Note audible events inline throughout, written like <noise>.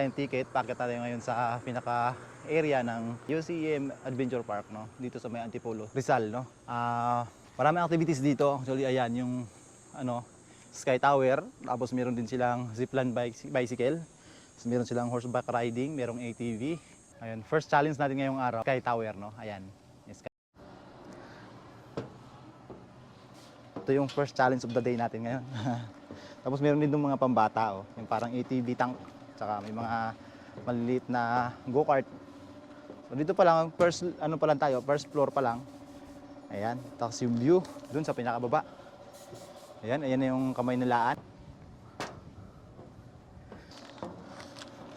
tayong ticket. Pakit tayo ngayon sa pinaka area ng UCM Adventure Park no? Dito sa may Antipolo Rizal no? Ah maraming activities dito. Actually ayan yung ano Sky Tower. Tapos meron din silang zipline bike, bicycle. Tapos meron silang horseback riding merong ATV ayun first challenge natin ngayong araw Sky Tower no? Ayan ito yung first challenge of the day natin ngayon. <laughs> Tapos meron din yung mga pambata oh. Yung parang ATV tank tsaka may mga maliliit na go-kart So dito pa lang, first ano pa lang tayo, first floor pa lang. Ayan, tapos yung view dun sa pinakababa. Ayan, ayan na yung kamay nilaan.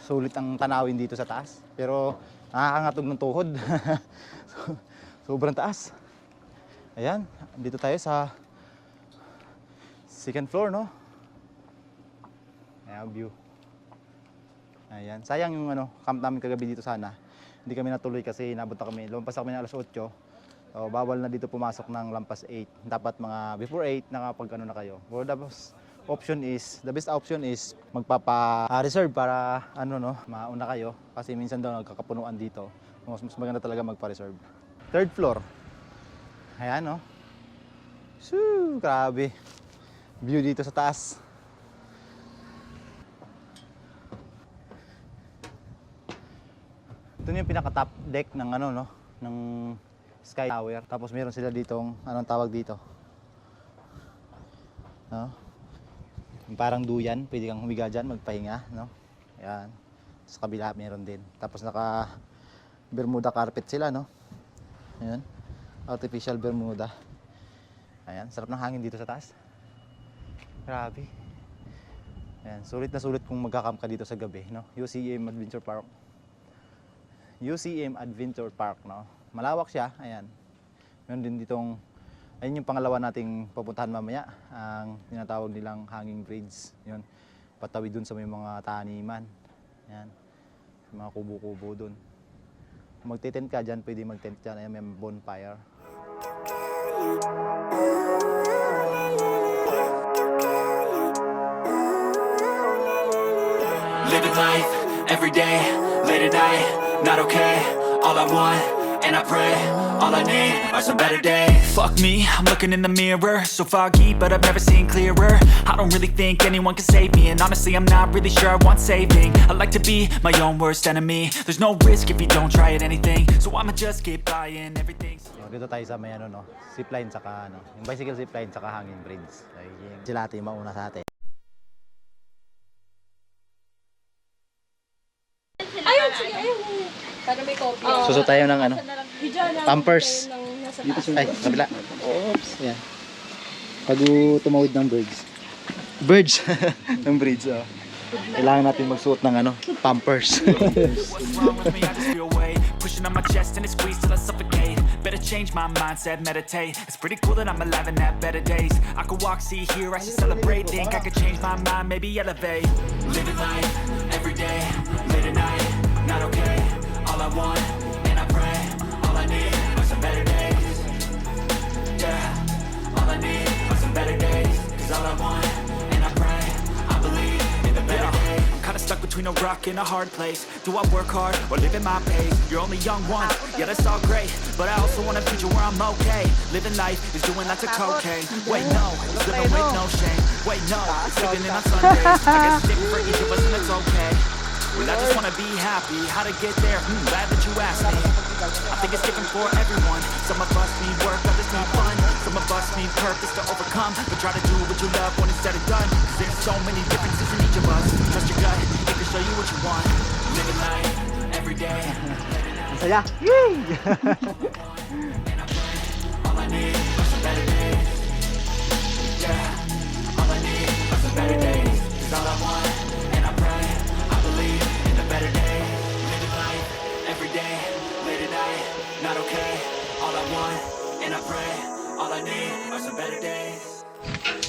Sulit ang tanawin dito sa taas, pero nakakagatog ng tuhod. <laughs> So, Sobrang taas. Ayan, dito tayo sa second floor, no? Ayan, view. Ayan, sayang yung ano, camp namin kagabi dito sana hindi kami natuloy kasi nabot na kami. Lumampas kami ng alas 8. So, bawal na dito pumasok ng lampas 8. Dapat mga before 8 nakapag ano na kayo. Or best option is, the best option is magpapa-reserve para ano no, mauna kayo. Kasi minsan daw nagkakapunuan dito. Mas, mas maganda talaga magpa-reserve. Third floor. Ayan no. Shoo, grabe. View dito sa taas. Ito yung pinaka-top deck ng ano no, ng Sky Tower. Tapos meron sila ditong anong tawag dito? No? Parang duyan, pwede kang humiga diyan, magpahinga, no? Ayan. Sa kabila meron din. Tapos naka Bermuda carpet sila, no? Ayan. Artificial Bermuda. Ayan, sarap ng hangin dito sa taas. Grabe. Ayan, sulit na sulit kung magka-camp ka dito sa gabi, no? UCM Adventure Park. UCM Adventure Park, no? Malawak siya, ayan. Meron din ditong, ayun yung pangalawa nating pupuntahan mamaya, ang tinatawag nilang hanging bridge. Yun, patawid dun sa may mga taniman. Ayan, mga kubo-kubo dun. Kung magtitent ka dyan, pwede magtent dyan, ayan, may bonfire. Living life every day, late at night, not okay. All I want, and I pray, all I need are some better days. Fuck me, I'm looking in the mirror, so foggy, but I've never seen clearer. I don't really think anyone can save me, and honestly, I'm not really sure I want saving. I like to be my own worst enemy. There's no risk if you don't try at anything, so I'ma just keep buying everything. So, dito tayo sa may ano, no? Zipline saka ano, yung bicycle zipline saka hanging bridge. Ayun. Sila ate yung mauna sa atin. Ayun, sige, ayun. Para may copy. Suso tayo ng ano. Pampers. Ay, kabila. Oops. Yan. Pag tumawid ng birds. Birds? <laughs> ng bridge, oh. Kailangan natin magsuot ng ano, pampers. Pushing on my chest and it squeezes <laughs> till I suffocate Better change my mindset, meditate It's pretty cool that I'm alive and have better days I could walk, see, hear, I should celebrate Think I could change my mind, maybe elevate Living life, I want, and I pray. All I need are some better days. Yeah, all I need are some better days. Cause all I want, and I pray I believe in the better days. I'm kinda stuck between a rock and a hard place. Do I work hard or live at my pace? You're only young once, yeah that's all great. But I also want a future where I'm okay. Living life is doing lots of cocaine. Wait no, it's living with no shame. Wait no, it's living in on Sundays. I guess it's for each of us and it's okay Well I just wanna be happy, how to get there? Hmm, glad that you asked me. I think it's different for everyone. Some of us need work, others need fun. Some of us need purpose to overcome. But try to do what you love when it's said and done. Cause there's so many differences in each of us. Trust your gut, it can show you what you want. Living life, every day. Saya. Yay! All I need are some better days Yeah, all I need are some better days. Cause all I want,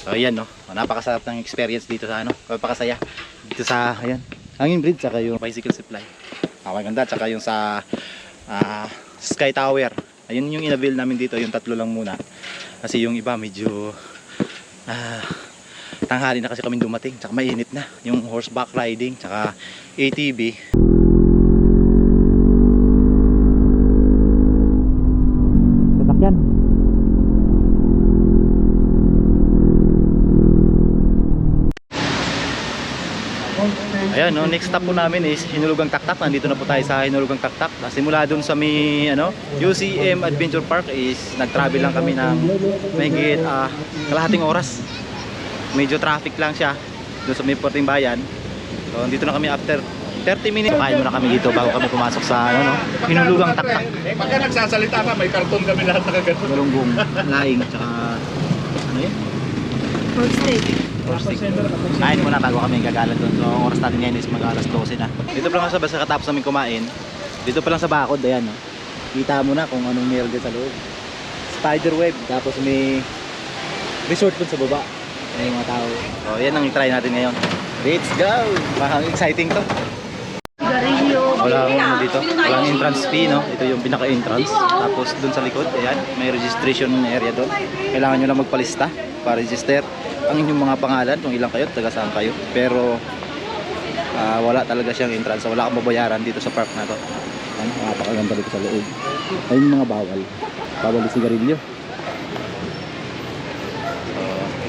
So ayan no, napakasarap ng experience dito sa ano, napakasaya. Dito sa, ayan, hanging bridge, saka yung bicycle supply. Ah, maganda, saka yung sa ah, Sky Tower. Ayun yung inavail namin dito, yung tatlo lang muna. Kasi yung iba medyo ah, tanghali na kasi kami dumating, tsaka mainit na. Yung horseback riding, tsaka ATV. Sasakyan. Ayan, no, next stop po namin is Hinulugang Taktak. Nandito na po tayo sa Hinulugang Taktak. Simula dun sa may ano, UCM Adventure Park is nag-travel lang kami ng mahigit ah, kalahating oras. Medyo traffic lang siya doon sa may Porting Bayan. So, dito na kami after 30 minutes. Kain muna kami dito bago kami pumasok sa ano, no, Hinulugang Taktak. Pagka nagsasalita ka, may karton kami lahat nakagano. Malunggong, laing, tsaka? Pork steak. Pork stick. Kain muna bago kami gagalan doon. So, oras natin ngayon is mag alas 12 na. Dito pa lang sa basta katapos namin kumain. Dito pa lang sa bakod, ayan. No? Kita mo na kung anong meron dyan sa loob. Spider web, tapos may resort dun sa baba. May mga tao. So, yan ang try natin ngayon. Let's go! Parang exciting to. Wala ano dito. Walang entrance fee, no? Ito yung pinaka-entrance. Tapos dun sa likod, ayan, may registration area doon. Kailangan nyo lang magpalista para register ang inyong mga pangalan, kung ilang kayo, taga saan kayo. Pero ah, wala talaga siyang entrance. Wala kang babayaran dito sa park na to. Ano, napakaganda dito sa loob. Ayun mga bawal. Bawal sigarilyo. So,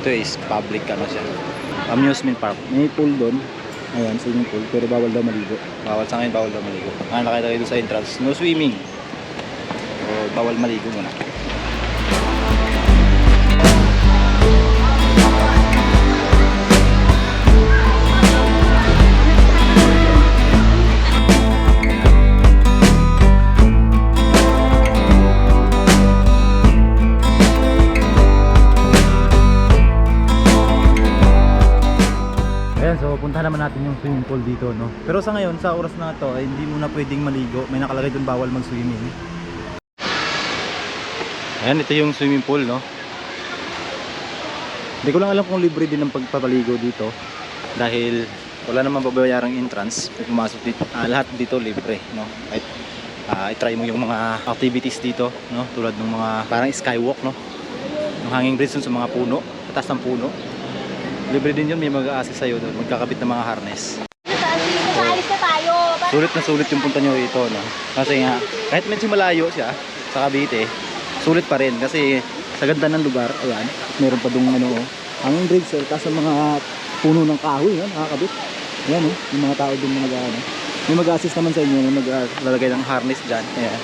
ito is public ano siya. Amusement park. May pool doon. Ayan, swimming pool. Pero bawal daw maligo. Bawal sa ngayon, bawal daw maligo. Ah, nakita doon sa entrance. No swimming. So, bawal maligo muna. Swimming pool dito, no? Pero sa ngayon, sa oras na to, ay hindi mo na pwedeng maligo. May nakalagay doon bawal mag-swimming. Ayan, ito yung swimming pool, no? Hindi ko lang alam kung libre din ang pagpapaligo dito. Dahil wala namang babayarang entrance. Pag pumasok dito, ah, lahat dito libre, no? Kahit ah, i-try mo yung mga activities dito, no? Tulad ng mga parang skywalk, no? Yung hanging bridge dun sa mga puno, sa taas ng puno. Libre din yun, may mag-a-assist sa'yo doon, magkakabit ng mga harness. Alis na tayo. Sulit na sulit yung punta nyo rito, no? Kasi nga, kahit medyo malayo siya sa Cavite, sulit pa rin kasi sa ganda ng lugar, ayan, meron pa dong ano, hanging bridge, eh, tapos sa mga puno ng kahoy, yan, nakakabit. Ayan, oh, yung mga tao dun mga ano. May mag-assist naman sa inyo, may maglalagay ng harness dyan, ayan.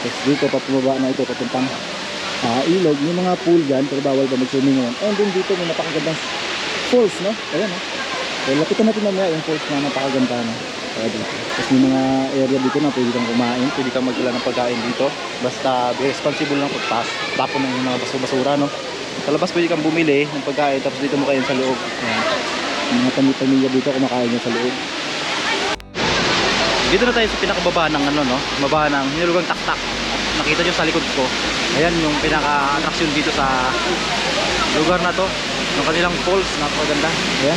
Tapos dito, papababa na ito, papuntang ah, ilog, yung mga pool dyan, pero bawal pa mag-swimming ngayon. And then dito, may napakagandang falls, no? Ayan, no? So, lapitan natin mamaya yung falls na napakaganda, no? Kaya dito. Tapos may mga area dito na pwede kang kumain, pwede kang magdala ng pagkain dito. Basta be responsible lang pagpas. Tapon ng mga baso-basura, no? Sa labas pwede kang bumili ng pagkain, tapos dito mo kain sa loob. Ayan. Yung mga pamilya dito kumakain yan sa loob. Dito na tayo sa pinakababa ng ano no, baba ng nilugang taktak. Nakita nyo sa likod ko. Ayan yung pinaka-attraction dito sa lugar na to. Yung kanilang falls, napakaganda. Okay,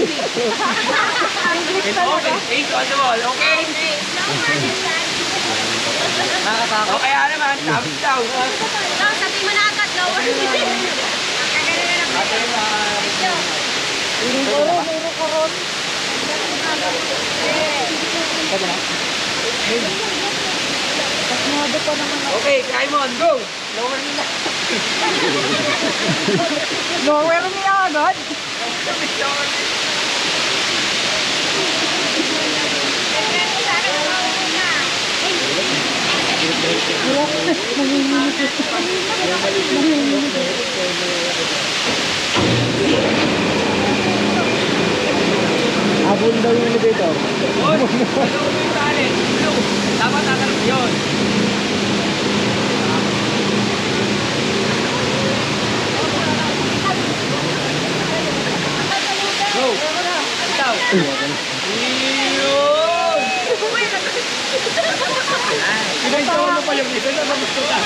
It's open. Face on the wall, okay? Nakakatakot. O kaya naman, thumbs down. Sabi mo na agad, lower Okay, Simon, go! Lower na. Lower me agad. Lower me. Abon daw yung talent? Look, dapat natanong yun. Yun! Ilang taon na pa yung isa na gusto ka.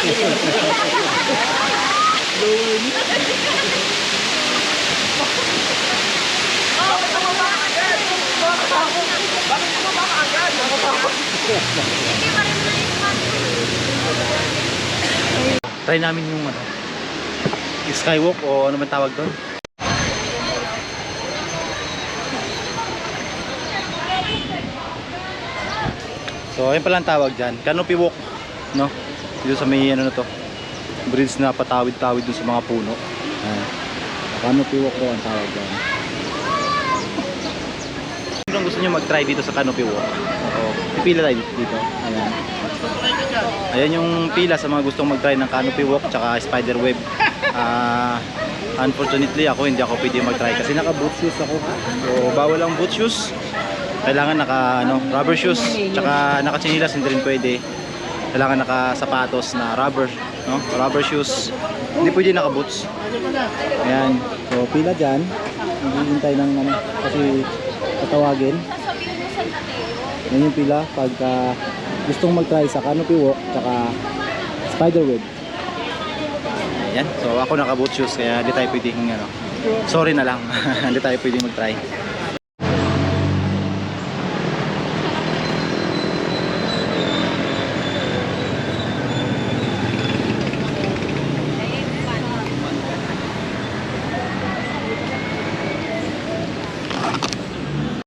Try namin yung ano, yung skywalk o ano man tawag doon. So, ayun pala ang tawag dyan. Canopy walk, no? Dito sa may ano na to. Bridge na patawid-tawid dun sa mga puno. Ayan. Canopy walk daw ang tawag dyan. Kung gusto nyo mag-try dito sa Canopy walk, pipila tayo dito. Ayan. Ayan yung pila sa mga gustong mag-try ng canopy walk tsaka spider web. Ah, unfortunately ako hindi ako pwede mag-try kasi naka boot shoes ako. So bawal ang boot shoes. Kailangan naka ano, rubber shoes tsaka naka chinilas hindi rin pwede. Kailangan naka sapatos na rubber, no? Rubber shoes. Hindi pwede naka boots. Ayan. So pila diyan. Naghihintay ng ano kasi tatawagin. Yan yung pila pagka gustong mag-try sa canopy walk tsaka spider web. Yan. So ako naka boot shoes kaya hindi tayo pwedeng ano. Sorry na lang. <laughs> hindi tayo pwedeng mag-try.